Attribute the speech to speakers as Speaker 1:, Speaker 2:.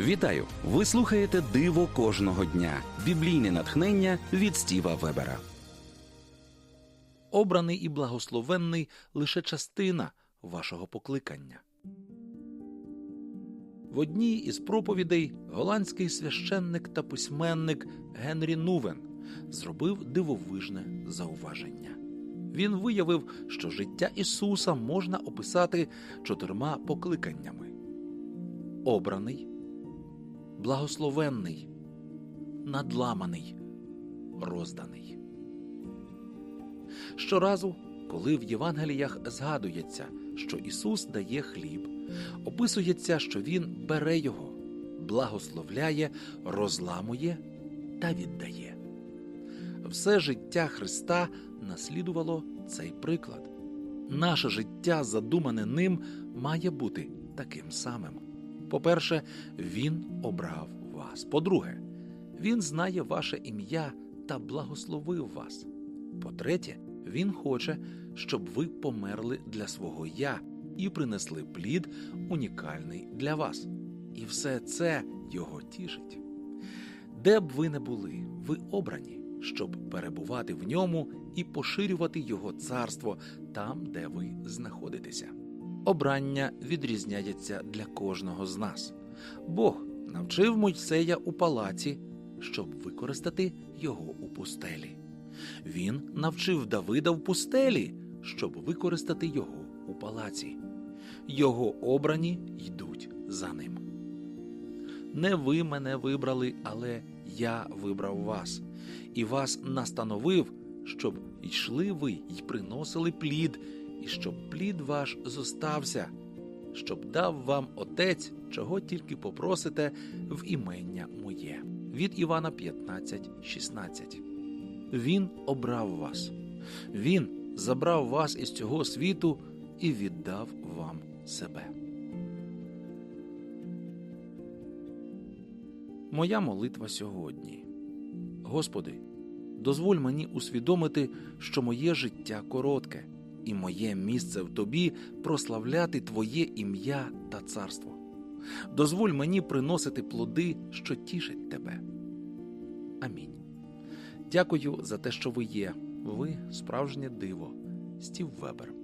Speaker 1: Вітаю! Ви слухаєте Диво кожного дня. Біблійне натхнення від Стіва Вебера.
Speaker 2: Обраний і благословенний лише частина вашого покликання. В одній із проповідей голландський священник та письменник Генрі Нувен зробив дивовижне зауваження. Він виявив, що життя Ісуса можна описати чотирма покликаннями: обраний, благословенний, надламаний, розданий. Щоразу, коли в Євангеліях згадується, що Ісус дає хліб, описується, що Він бере його, благословляє, розламує та віддає. Все життя Христа наслідувало цей приклад. Наше життя, задумане ним, має бути таким самим. По-перше, Він обрав вас. По-друге, Він знає ваше ім'я та благословив вас. По-третє, він хоче, щоб ви померли для свого я і принесли плід унікальний для вас. І все це його тішить. Де б ви не були, ви обрані, щоб перебувати в ньому і поширювати його царство там, де ви знаходитеся. Обрання відрізняється для кожного з нас. Бог навчив Мойсея у палаці, щоб використати його у пустелі. Він навчив Давида в пустелі, щоб використати його у палаці. Його обрані йдуть за ним. Не ви мене вибрали, але я вибрав вас, і вас настановив, щоб йшли ви й приносили плід, і щоб плід ваш зостався, щоб дав вам Отець, чого тільки попросите в імення моє. Від Івана 15, 16. Він обрав вас. Він забрав вас із цього світу і віддав вам себе. Моя молитва сьогодні. Господи, дозволь мені усвідомити, що моє життя коротке, і моє місце в тобі прославляти Твоє ім'я та царство. Дозволь мені приносити плоди, що тішать тебе. Амінь. Дякую за те, що ви є. Ви справжнє диво. Стів Вебер.